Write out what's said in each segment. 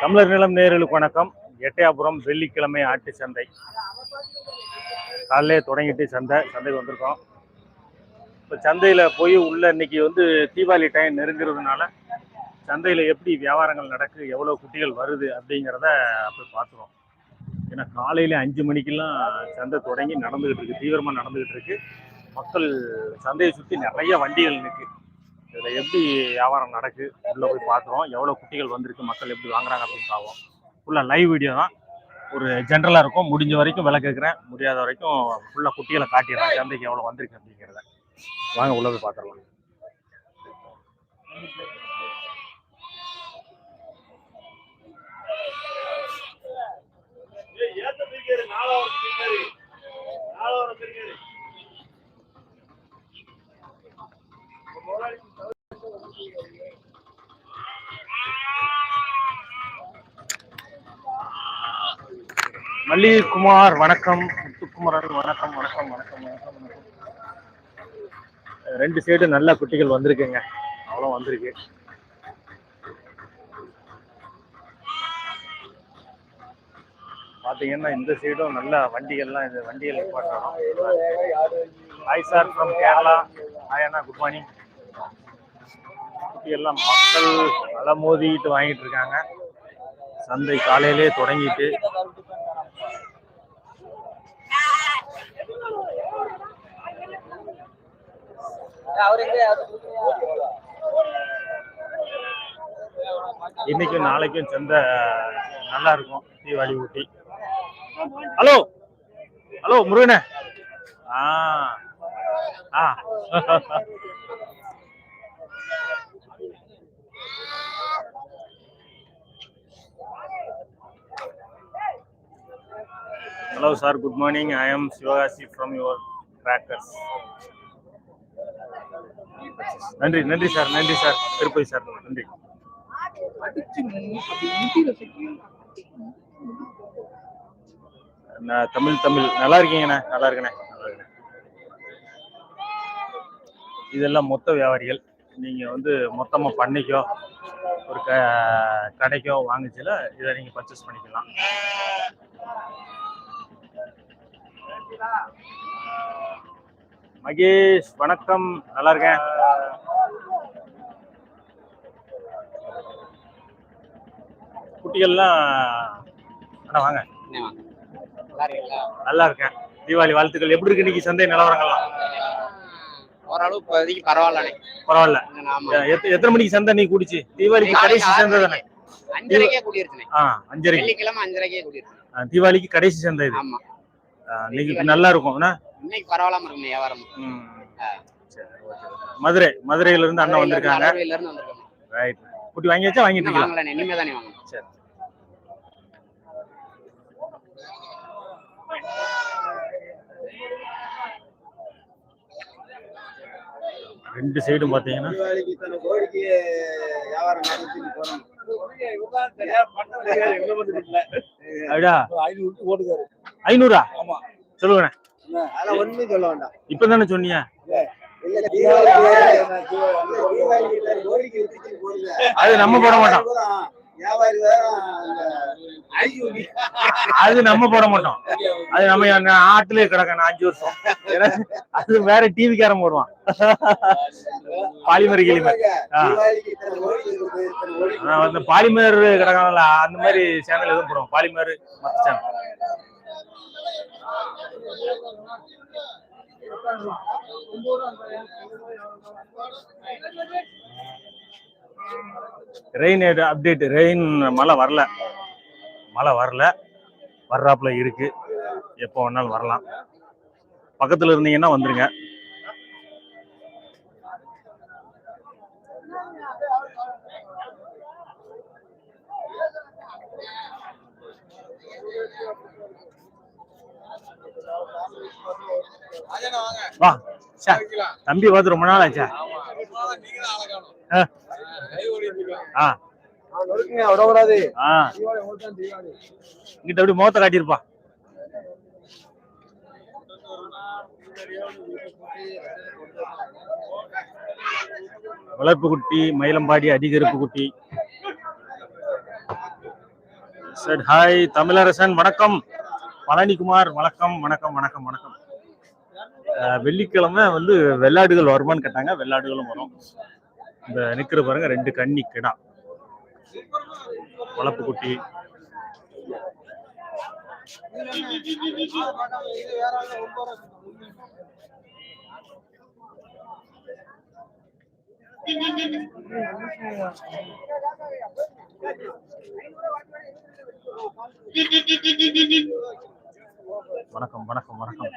தமிழர் நிலம் நேர்களுக்கு வணக்கம். எட்டயாபுரம் வெள்ளிக்கிழமை ஆட்டு சந்தை. காலையிலே தொடங்கிட்டு சந்தை சந்தைக்கு வந்திருக்கோம். இப்போ சந்தையில் போய் உள்ள இன்னைக்கு வந்து தீபாவளி டைம் நெருங்கிறதுனால சந்தையில் எப்படி வியாபாரங்கள் நடக்கு எவ்வளோ குட்டிகள் வருது அப்படிங்கிறத போய் பார்த்துருவோம். ஏன்னா காலையில அஞ்சு மணிக்கெல்லாம் சந்தை தொடங்கி நடந்துகிட்டு இருக்கு தீவிரமாக நடந்துகிட்டு இருக்கு. மக்கள் சந்தையை சுற்றி நிறைய வண்டிகள் நிற்கு இதில் எப்படி வியாபாரம் நடக்கு? உள்ளே போய் பார்க்குறோம் எவ்வளோ குட்டிகள் வந்திருக்கு? மக்கள் எப்படி வாங்குறாங்க அப்படின்னு பார்ப்போம் ஃபுல்லாக லைவ் வீடியோ தான். ஒரு ஜென்ரலாக இருக்கும். முடிஞ்ச வரைக்கும் விலை கேட்குறேன் முடியாத வரைக்கும் ஃபுல்லாக குட்டிகளை காட்டிடுறேன். சந்தைக்கு எவ்வளோ வந்திருக்கு அப்படிங்கிறத. வாங்க உள்ள போய் பார்த்துடலாம் மல்லிகுமார் வணக்கம். முத்துக்குமரன் வணக்கம் வணக்கம் வணக்கம் வணக்கம் வணக்கம். ரெண்டு சைடு நல்ல குட்டிகள் வந்திருக்குங்க. அவ்வளோ வந்திருக்கு. பார்த்தீங்கன்னா இந்த சைடும் நல்ல வண்டிகள்லாம் இது வண்டிகள் நிப்பாட்டுறோம் hi sir from Kerala hi Anna good morning எல்லாம் மக்கள் அலமோதிட்டு வாங்கிட்டு இருக்காங்க. சந்தை காலையிலே தொடங்கிட்டு. இன்னைக்கும் நாளைக்கும் சந்தை நல்லா இருக்கும். தீபாவளி ஊட்டி. ஹலோ. ஹலோ முருகனே. ஆ. ஆ. Hello sir good morning I am Sivakasi from your crackers நன்றி நன்றி சார் நன்றி சார் திருப்பதி சார் நன்றி. நான் தமிழ் தமிழ். நல்லா இருக்கீங்கண்ணே நல்லா இருக்கண்ணே நல்லா இருக்கண்ணே இதெல்லாம் மொத்த வியாபாரிகள். நீங்க வந்து மொத்தமா பண்ணிக்கோ ஒரு க கடைக்கோ வாங்குச்சுல இதை நீங்க பர்ச்சேஸ் பண்ணிக்கலாம். மகேஷ் வணக்கம். நல்லா இருக்கேன். குட்டிகள்லாம் அண்ணா வாங்க. நல்லா இருக்கேன். தீபாவளி வாழ்த்துக்கள். எப்படி இருக்கு இன்னைக்கு சந்தை நிலவரங்கள்லாம்? ஓரளவு இப்போதைக்கு பரவாயில்லண்ணே பரவாயில்ல. எத்த- எத்தனை மணிக்கு சந்தை நீ கூடிச்சு? தீபாவளிக்கு கடைசி சந்தை தானே? அஞ்சரைக்கே ஆ அஞ்சரைக்கு. வெள்ளிக்கிழமை அஞ்சரைக்கே கூடியிருச்சு தீபாவளிக்கு கடைசி சந்தை இது. ஆமா. இன்னைக்கு நல்லா இருக்கும்? இன்னைக்கு பரவாயில்லாம இருக்குண்ணே வியாபாரம். மதுரை மதுரையில இருந்து அண்ணன் வந்திருக்காங்க. ரைட் குட்டி வாங்கியாச்சா வாங்கிட்டு இருக்கலாம். இனிமே தானே வாங்கணும். சரி. ரெண்டு சைடும் பாத்தீங்கன்னா. அப்படியா ஐநூறு போட்டுக்காரு. ஐநூறா ஆமா. சொல்லுங்கண்ணே அதெல்லாம் ஒண்ணுமே சொல்ல வேண்டாம். இப்பதானே சொன்னீங்க. அது நம்ம போட மாட்டோம் அந்த. அது நம்ம போட மாட்டோம் அது நம்ம அங்க ஆட்டுலயே கிடக்கணும் அஞ்சு வருஷம் அது வேற டிவிக்காரன் போடுவான் பாலிமர் கிளிமர் வந்து பாலிமர் கிடக்காங்கல்ல அந்த மாதிரி சேனல் எதுவும் போடுவோம் பாலிமர் மற்ற சேனல் ரெயின் அப்டேட் ரெயின் மழை வரல. மழை வரல. வர்றாப்புல இருக்கு. எப்போ வேணாலும் வரலாம். பக்கத்துல இருந்தீங்கன்னா வந்துருங்க. வா சே, தம்பி பார்த்து ரொம்ப நாள் ஆச்சா. ஆ. இங்கிட்ட அப்படி முகத்தை காட்டியிருப்பா. வளர்ப்பு குட்டி மயிலம்பாடி அதிகரிப்பு குட்டி. சார் ஹாய் தமிழரசன் வணக்கம். பழனிக்குமார் வணக்கம் வணக்கம் வணக்கம் வணக்கம். வெள்ளிக்கிழமை வந்து வெள்ளாடுகள் வருமான்னு கேட்டாங்க. வெள்ளாடுகளும் வரும். இந்த நிக்கிற பாருங்க ரெண்டு கண்ணி கிடா. வளர்ப்பு குட்டி வணக்கம் வணக்கம் வணக்கம்.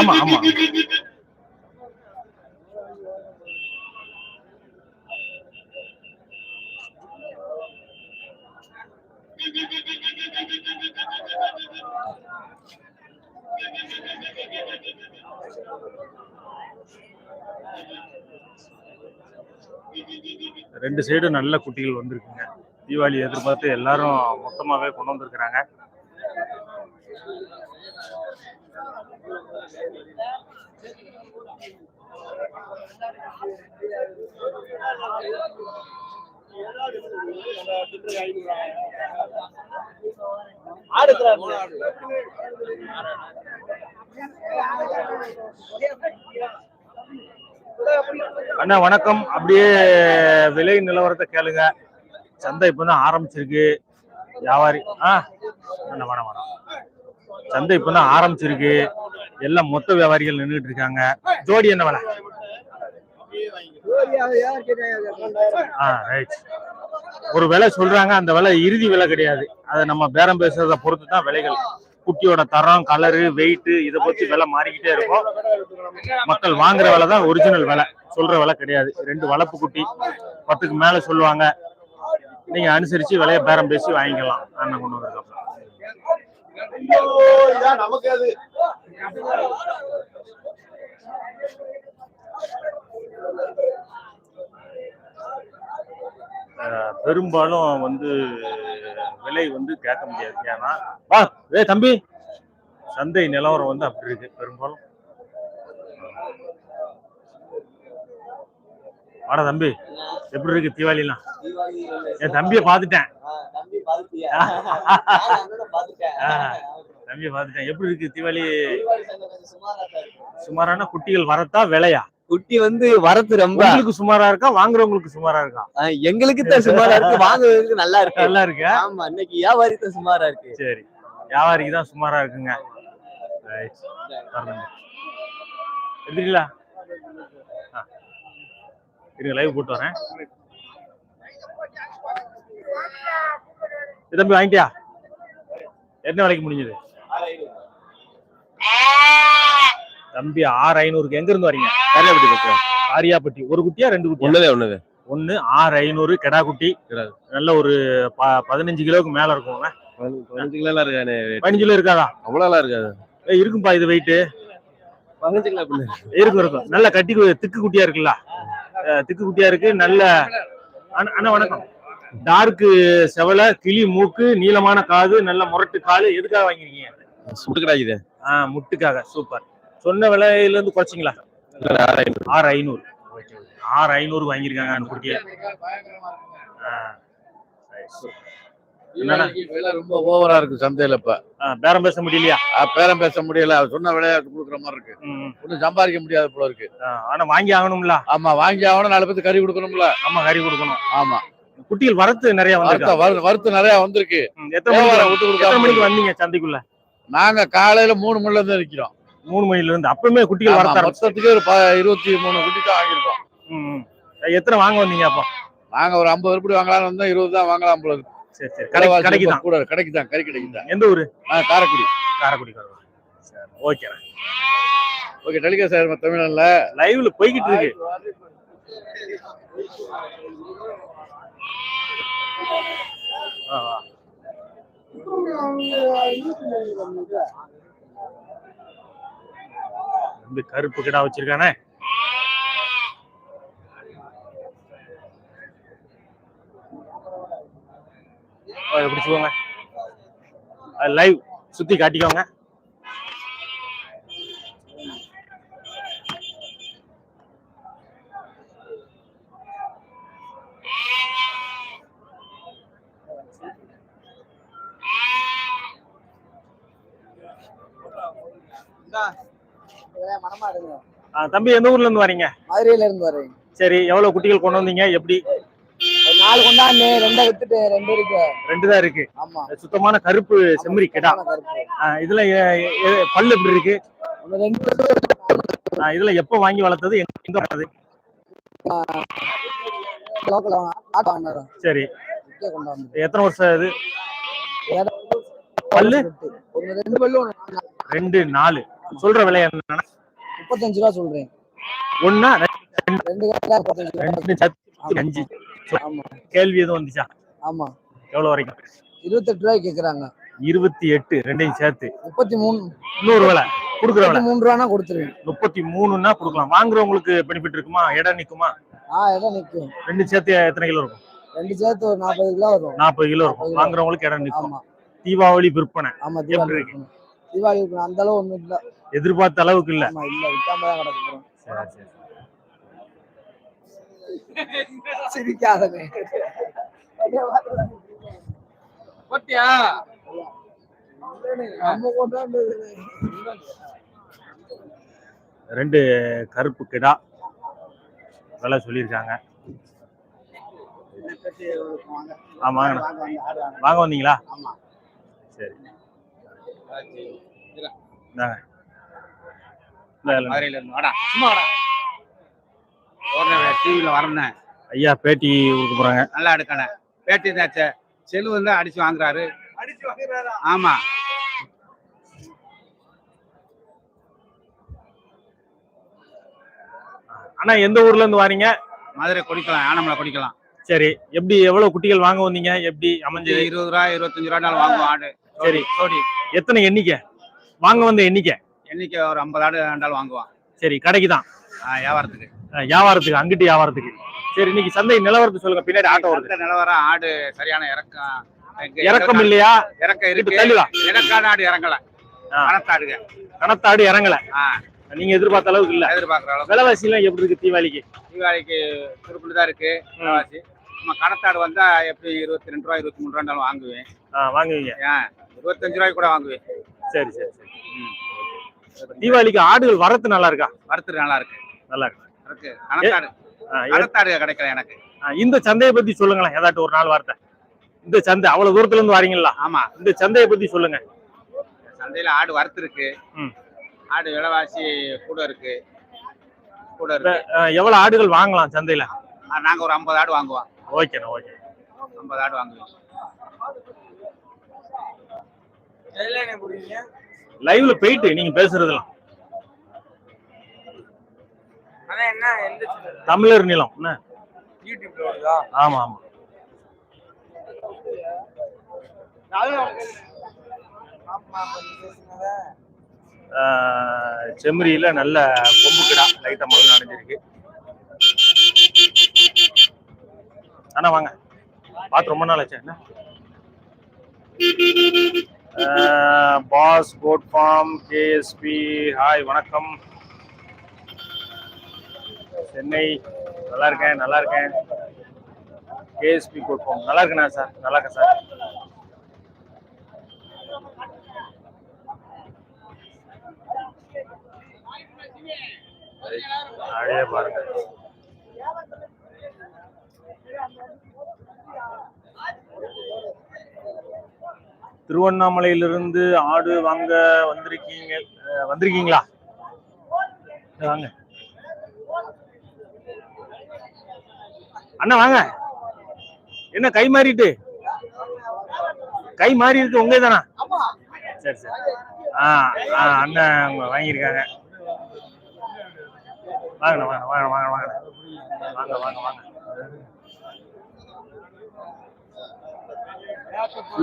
ஆமா ஆமா. ரெண்டு சைடும் நல்ல குட்டிகள் வந்திருக்குங்க. தீபாவளி எதிர்பார்த்து எல்லாரும் மொத்தமாகவே கொண்டு வந்திருக்கிறாங்க. அண்ணா வணக்கம். அப்படியே விலை நிலவரத்தை கேளுங்க. சந்தை இப்பதான் ஆரம்பிச்சிருக்கு. வியாபாரி ஆ அண்ணா வேணாம் வேணாம். சந்தை இப்பதான் ஆரம்பிச்சிருக்கு. எல்லாம் மொத்த வியாபாரிகள் நின்றுட்டு இருக்காங்க. ஜோடி என்ன விலை? ஆ ரைட் ஒரு விலை சொல்றாங்க அந்த விலை இறுதி விலை கிடையாது. அதை நம்ம பேரம் பேசுறத பொறுத்து தான் விலைகள். குட்டியோட தரம் கலரு வெயிட்டு இதை பத்தி விலை மாறிக்கிட்டே இருக்கும். மக்கள் வாங்குற விலை தான் ஒரிஜினல் விலை. சொல்ற விலை கிடையாது. ரெண்டு வளர்ப்பு குட்டி பத்துக்கு மேல சொல்லுவாங்க. நீங்க அனுசரிச்சு விலையை பேரம் பேசி வாங்கிக்கலாம். அண்ணன் கொண்டு வந்ததுக்கு பெரும்பாலும் வந்து விலை வந்து கேட்க முடியாது. ஏன்னா வா ஏ தம்பி சந்தை நிலவரம் வந்து அப்படி இருக்கு. பெரும்பாலும் வாடா தம்பி. எப்படி இருக்கு தீபாவளிலாம்? என் தம்பியை பார்த்துட்டேன். தம்பியை பார்த்துட்டேன். எப்படி இருக்கு தீபாவளி? சுமாரா சுமாரான குட்டிகள் வரத்தா விலையா? குட்டி வந்து வரத்து ரொம்ப. உங்களுக்கு சுமாரா இருக்கா? வாங்குறவங்களுக்கு சுமாரா இருக்கா? எங்களுக்கு தான் சுமாரா இருக்கு. வாங்குறதுக்கு நல்லா இருக்கு. நல்லா இருக்கா. ஆமா இன்னைக்கு வியாபாரி தான் சுமாரா இருக்கு. சரி. வியாபாரிக்கு தான் சுமாரா இருக்குங்க. Right. இருங்க லைவ் போட்டு வரேன். தம்பி வாங்கிட்டியா? என்ன விலைக்கு முடிஞ்சது? தம்பி ஆறு ஐநூறுக்கு எங்க இருந்து வரீங்க? கரையாப்பட்டி பக்கம். ஆரியாப்பட்டி ஒரு குட்டியா ரெண்டு குட்டியா? ஒண்ணுதே ஒண்ணுதே. ஒன்னு ஆறு ஐநூறு கெடா குட்டி. கிடா. நல்ல ஒரு ப- பதினஞ்சு கிலோவுக்கு மேல இருக்குங்க பதினஞ்சு கிலோ இருக்கானே பதினஞ்சு கிலோ இருக்காதா? அவ்வளோலாம் இருக்காது. ஏய், இருக்கும்பா இது வெயிட் பதினஞ்சு கிலோ பண்ணு இருக்கும் இருக்கும். நல்ல கட்டி திக்கு குட்டியா இருக்குல்ல? திக்கு குட்டியா இருக்கு. நல்ல அண்ணா வணக்கம். டார்க்கு செவலை கிளி மூக்கு நீளமான காது நல்ல முரட்டு காலு. எதுக்காக வாங்கிருக்கீங்க? சுட்டு கிடாக்குது ஆ முட்டுக்காக. சூப்பர். சொன்ன விலையில இருந்து குறைச்சிங்களா ஆறு ஐநூறு. ஆறு ஐநூறு. வாங்கியிருக்காங்க குட்டியை. ஆ, ரொம்ப ஓவரா இருக்கு சந்தையில இப்ப. பேரம் பேச முடியலையா? பேரம் பேச முடியல. சொன்ன விலையை கொடுக்குற மாதிரி இருக்கு. ஒன்றும் சம்பாதிக்க முடியாது போல இருக்கு. ஆனா வாங்கி ஆகணும்ல? ஆமா வாங்கி ஆகணும். நாலு பேருக்கு கறி கொடுக்கணும்ல. நம்ம கறி கொடுக்கணும். ஆமா. குட்டிகள் வரத்து நிறைய வறு- வறுத்து நிறைய வந்திருக்கு. எத்தனை மணிக்கு வந்தீங்க சந்தைக்குள்ள? நாங்க காலையில மூணு மணில இருந்து நிக்கிறோம். மூணு மணில இருந்து. அப்பவுமே குட்டிகள் ஆமா, வரத்த மொத்தத்துக்கு ஒரு இருபத்தி மூணு குட்டி தான் வாங்கியிருக்கோம். எத்தனை வாங்க வந்தீங்க அப்போ? நாங்க ஒரு ஐம்பது உருப்படி வாங்கலாம்னு வந்தோம். இருபது தான் வாங்கலாம் போல இருக்கு. சரி சரி. கடை கடைக்கு தான். கூட கடைக்கு தான் கறி கடைக்கு தான். எந்த ஊரு? காரைக்குடி. காரைக்குடி சரி ஓகே. ஓகே டெலிகா சார் தமிழ்ல லைவ்ல போய்கிட்டு இருக்கு. கருப்பு கிடா வச்சிருக்கானே. அதை பிடிச்சிக்கோங்க லைவ் சுத்தி காட்டிக்கோங்க. தம்பி எந்த ஊர்ல இருந்து வரீங்க? மதுரையில இருந்து வரீங்க சரி எவ்வளவு குட்டிகள் கொண்டு வந்தீங்க? எப்படி? நாலு கொண்டாந்து ரெண்டை வித்துட்டு ரெண்டு இருக்கு. ரெண்டு தான் இருக்கு. ஆமா. சுத்தமான கருப்பு செம்மறி கிடா. இதுல பல்லு எப்படி இருக்கு? இதுல எப்ப வாங்கி வளர்த்தது? எங்க வளர்த்தது? சரி. எத்தனை வருஷம் இது பல்லு? ரெண்டு பல்லு ரெண்டு நாலு. சொல்ற விலை என்ன முப்பத்தஞ்சு ரூபா சொல்றேன். ஒன்னா ரெண்டு? ரெண்டு சத்து அஞ்சு. கேள்வி எதுவும் வந்துச்சா? ஆமா. எவ்வளவு வரைக்கும்? இருபத்தெட்டு ரூபாய்க்கு கேக்குறாங்க. இருபத்தி எட்டு ரெண்டையும் சேர்த்து. முப்பத்தி மூணு. இன்னொரு விலை. கொடுக்குற விலை. முப்பத்தி மூணு ரூபானா கொடுத்துருவேன். முப்பத்தி மூணுன்னா கொடுக்கலாம். வாங்குறவங்களுக்கு பெனிஃபிட் இருக்குமா? இடம் நிக்குமா? ஆ இடம் நிக்கும். ரெண்டு சேர்த்து எத்தனை கிலோ இருக்கும்? ரெண்டு சேர்த்து ஒரு நாற்பது கிலோ வரும். நாற்பது கிலோ இருக்கும். வாங்குறவங்களுக்கு இடம் நிக்கும். தீபாவளி விற்பனை. ஆமா எப்படி தீபாவளி இருக்கு? தீபாவளி. அந்த அளவு ஒண்ணும் இல்ல. எதிர்பார்த்த அளவுக்கு இல்ல. இல்ல விட்டாம தான் கிடக்குறோம். சரி சரி. நம்ம கொண்டாந்து ரெண்டு கருப்பு கிடா விலை சொல்லியிருக்காங்க. ஆமா வாங்க. வந்தீங்களா? ஆமா. சரி. இந்தாங்க. இந்த இதுல மதுரையில இருந்து வாடா சும்மா வாடா டிவியில வரணும் ஐயா பேட்டி கொடுக்க போறாங்க. நல்லா எடுக்கல. பேட்டி தாச்ச. செலவு வந்து அடிச்சு வாங்குறாரு. ஆமா. அண்ணா எந்த ஊர்ல இருந்து வாரீங்க? மதுரை குடிக்கலாம் ஆனமலை குடிக்கலாம். சரி எப்படி எவ்வளவு குட்டிகள் வாங்க வந்தீங்க? எப்படி அமைஞ்சது? இருபது ரூபா இருபத்தஞ்சு ரூபாய்னாலும் வாங்குவோம் ஆடு. சரி. சோடி. எத்தனை எண்ணிக்கை? வாங்க வந்த எண்ணிக்கை? எண்ணிக்கை ஒரு ஐம்பது ஆடு ஆண்டாலும் வாங்குவான் சரி கடைக்கு தான் வியாபாரத்துக்கு. வியாபாரத்துக்கு அங்கிட்டு வியாபாரத்துக்கு. சரி இன்னைக்கு சந்தை நிலவரத்தை சொல்லுங்க. பின்னாடி ஆட்டோ வருது. நிலவரம் ஆடு சரியான இறக்கம். இறக்கம் இல்லையா? இறக்கம் இருக்கு. தள்ளிவா இறக்கான ஆடு இறங்கல. ஆ. பணத்தாடுங்க. கணத்தாடு இறங்கல. நீங்க எதிர்பார்த்த அளவுக்கு இல்ல. எதிர்பார்க்குற அளவுக்கு. விலைவாசி எல்லாம் எப்படி இருக்கு தீபாவளிக்கு? தீபாவளிக்கு திருப்பி தான் இருக்கு விலைவாசி. நம்ம கணத்தாடு வந்தா எப்படி இருபத்தி ரெண்டு ரூபா இருபத்தி மூணு ரூபாய்னாலும் வாங்குவேன். வாங்குவீங்க. இருபத்தஞ்சு ரூபாய்க்கு கூட வாங்குவேன். சரி சரி சரி. தீபாவளிக்கு ஆடுகள் வரத்து நல்லா இருக்கா? வறுத்து நல்லா இருக்கு. நல்லா இருக்கு. கணத்தாடு கிடைக்கல எனக்கு. ஆ, இந்த சந்தையை பத்தி சொல்லுங்களேன். ஏதாட்டும் ஒரு நாள் வார்த்தை. இந்த சந்தை அவ்வளவு தூரத்துல இருந்து வாரீங்களா? ஆமா. இந்த சந்தையை பத்தி சொல்லுங்க. சந்தையில ஆடு வறுத்து இருக்கு. ம். ஆடு விலைவாசி கூட இருக்கு. கூட இருக்கு. எவ்வளவு ஆடுகள் வாங்கலாம் சந்தையில? நாங்க ஒரு ஐம்பது ஆடு வாங்குவோம். ஓகேண்ணா ஓகே. ஐம்பது ஆடு வாங்குவோம். லைவ்ல போயிட்டு நீங்க பேசுறதெல்லாம். தமிழர் நிலம் என்ன? ஆமா ஆமா. செம்மறியில நல்ல கொம்பு கிடா லைட்டா முதல்ல அடைஞ்சிருக்கு அண்ணா வாங்க. பார்த்து ரொம்ப நாள் ஆச்சு என்ன? Pass goat farm KSP hi வணக்கம். சென்னை. நல்லா இருக்கேன் நல்லா இருக்கேன் கேஎஸ்பி கொடுப்போம் நல்லா இருக்கேண்ணா சார். நல்லா இருக்கேன் சார். அப்படியே பாருங்க. திருவண்ணாமலையிலிருந்து ஆடு வாங்க வந்திருக்கீங்க. வந்திருக்கீங்களா? வாங்க. அண்ணா வாங்க. என்ன கை மாறிட்டு? கை மாறி இருக்கு உங்க தானா? சரி சரி. ஆ ஆ அண்ணன் வாங்கியிருக்காங்க. வாங்கண்ணா வாங்க வாங்க வாங்க வாங்க வாங்க வாங்க வாங்க.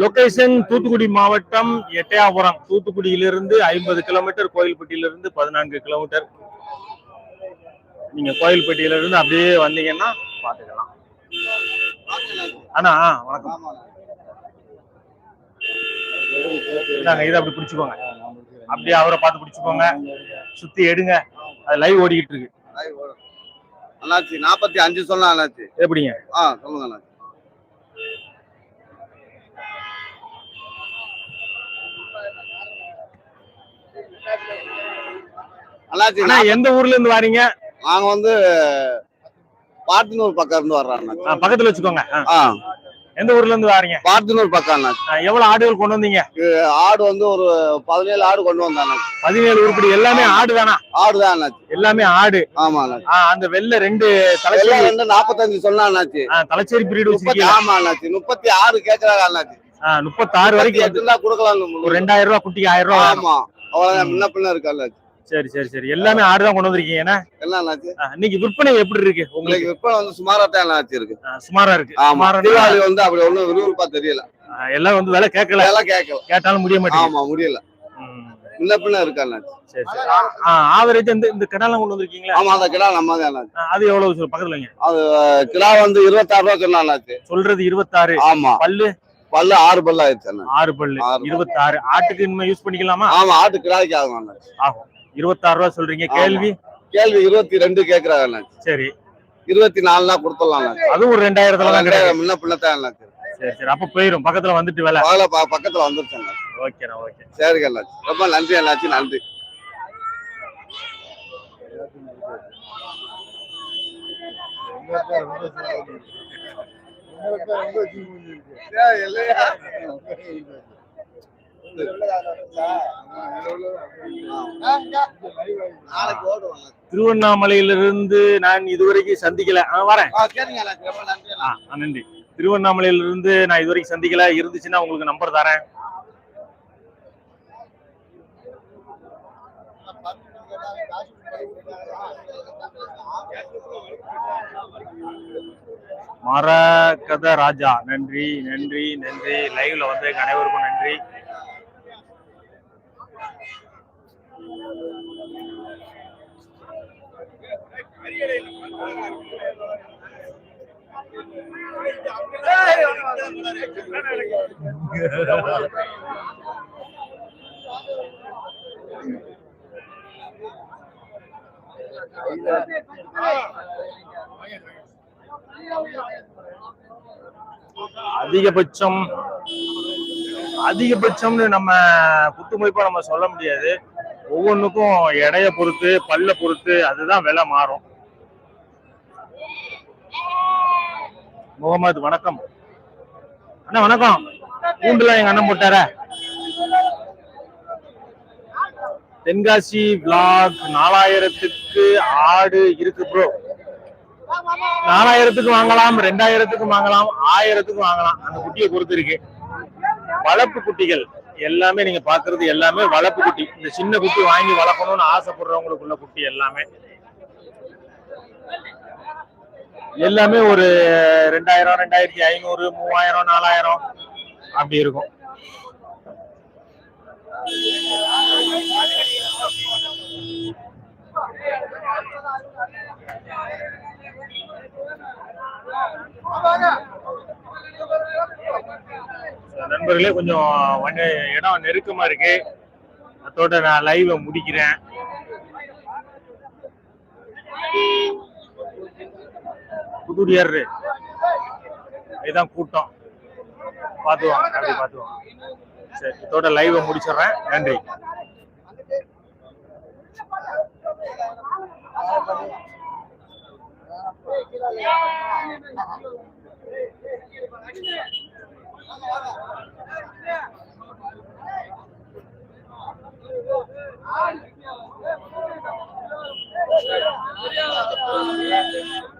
லொகேஷன் தூத்துக்குடி மாவட்டம் எட்டையாபுரம். தூத்துக்குடியிலிருந்து ஐம்பது கிலோமீட்டர் கோயில்பட்டியிலிருந்து பதினான்கு கிலோமீட்டர். நீங்க கோயில்பட்டியிலிருந்து அப்படியே வந்தீங்கன்னா பாத்துக்கலாம் அண்ணா வணக்கம். இந்தாங்க இதை அப்படி பிடிச்சுக்கோங்க. அப்படியே அவரை பார்த்து பிடிச்சுக்கோங்க. சுத்தி எடுங்க. அது லைவ் ஓடிக்கிட்டு இருக்கு. அண்ணாச்சி நாற்பத்தி அஞ்சு சொல்லலாம் அண்ணாச்சி. எப்படிங்க? ஆ சொல்லுங்க அண்ணாச்சி. அண்ணாச்சி அண்ணா எந்த ஊர்ல இருந்து வாரீங்க? நாங்க வந்து பாட்டினூர் பக்கம் இருந்து ஆ, பக்கத்துல வச்சுக்கோங்க. எந்த ஊர்ல இருந்து வாரீங்க? பாட்டினூர் பக்கம் எவ்வளவு ஆடுகள் கொண்டு வந்தீங்க? ஆடு வந்து ஒரு பதினேழு ஆடு கொண்டு அண்ணாச்சி பதினேழு உருப்படி எல்லாமே ஆடு தானா? ஆடு தான் எல்லாமே ஆடு. ஆமா அந்த வெள்ளை ரெண்டு தலைச்சேரி ரெண்டு நாற்பத்தஞ்சு சொன்னா அண்ணாச்சி. ஆ, தலைச்சேரி வச்சிருக்கீங்க ஆமா அண்ணாச்சி. முப்பத்தி ஆறு கேக்குறாங்க அண்ணாச்சி. முப்பத்தாறு வரைக்கும் கொடுக்கலாம் ஒரு ரெண்டாயிரம் ரூபாய் குட்டிக்கு ஆயிரம் ரூபாய். ஆமா. அவ்வளவுதான். ம். முன்ன பின்ன இருக்கு சரி சரி சரி. எல்லாமே ஆடு தான் கொண்டு வந்திருக்கீங்க ஏன்னா என்ன அண்ணாச்சி ஆ, இன்னைக்கு விற்பனை எப்படி இருக்கு உங்களுக்கு? விற்பனை வந்து சுமாராத்தான் அண்ணாச்சி இருக்கு. ஆ, சுமாரா இருக்கு. ஆமா. சுமாரா தீபாவளி வந்து அப்படி ஒண்ணும் விறுவிறுப்பா தெரியல. எல்லாம் வந்து விலை கேட்கல. அதெல்லாம் கேட்கல. கேட்டாலும் முடிய மாட்டேங்குது. ஆமா முடியல. ம், முன்ன பின்ன இருக்கு சரி சரி. ஆவரேஜ் இந்த இந்த கடலாம் கொண்டு வந்திருக்கீங்களா? ஆமா அந்த கிடா நம்ம தான் அது எவ்வளவு சொல்லு பக்கத்துல வைங்க. கிடா வந்து இருபத்தாறு ரூபா சொன்னா அண்ணாச்சி. சொல்றது இருபத்தாறு. ஆமா. பல்லு? பல்லு ஆறு பல்லு ஆயிடுச்சு ஆறு பல்லு. இருபத்தாறு. ஆட்டுக்கு இனிமே யூஸ் பண்ணிக்கலாமா? ஆமா ஆட்டு கிடாய்க்கு ஆகும். இருபத்தாறு ரூபா சொல்றீங்க. கேள்வி கேள்வி இருபத்தி ரெண்டு கேக்குறாங்க சரி இருபத்தி நாலுனா கொடுத்துடலாம் அதுவும் ஒரு ரெண்டாயிரத்துல ரெண்டாயிரம் முன்ன பின்ன தான் அண்ணாச்சி சரி சரி அப்ப போயிரும் பக்கத்துல வந்துட்டு விலை ப- பக்கத்துல வந்துருச்சு அண்ணாச்சி ஓகேண்ணா ஓகே சரிங்க அண்ணாச்சி ரொம்ப நன்றி அண்ணாச்சி நன்றி ஓடுவாங்க திருவண்ணாமலையிலிருந்து நான் இதுவரைக்கும் சந்திக்கல. வரேன். நன்றி திருவண்ணாமலையிலிருந்து நான் இதுவரைக்கும் சந்திக்கல. இருந்துச்சுன்னா உங்களுக்கு நம்பர் தரேன். மரகத ராஜா நன்றி நன்றி நன்றி. லைவ்ல வந்து அனைவருக்கும் நன்றி. அதிகபட்சம் அதிகபட்சம்னு நம்ம குத்துமதிப்பா நம்ம சொல்ல முடியாது. ஒவ்வொன்றுக்கும் எடைய பொறுத்து பல்ல பொறுத்து அதுதான் விலை மாறும். முகமது வணக்கம். அண்ணா வணக்கம். பூண்டுல எங்க அண்ணன் போட்டார? தென்காசி விளாக் நாலாயிரத்துக்கு ஆடு இருக்கு ப்ரோ நாலாயிரத்துக்கு வாங்கலாம் ரெண்டாயிரத்துக்கு வாங்கலாம் ஆயிரத்துக்கு வாங்கலாம். அந்த குட்டியை பொறுத்து இருக்கு. வளர்ப்பு குட்டிகள். எல்லாமே நீங்க பாக்குறது எல்லாமே வளர்ப்பு குட்டி. இந்த சின்ன குட்டி வாங்கி வளர்க்கணும்னு ஆசைப்படுறவங்களுக்குள்ள குட்டி எல்லாமே. எல்லாமே ஒரு ரெண்டாயிரம் ரெண்டாயிரத்தி ஐநூறு மூவாயிரம் நாலாயிரம் அப்படி இருக்கும். நண்பர்களே கொஞ்சம் வண்டி இடம் நெருக்கமா இருக்கு. அதோட நான் லைவை முடிக்கிறேன். புதுடியாரு இதுதான் கூட்டம். பார்த்துவாங்க அப்படி பார்த்துவாங்க சரி இதோட லைவை முடிச்சிடுறேன். நன்றி. போனே Oh, yeah.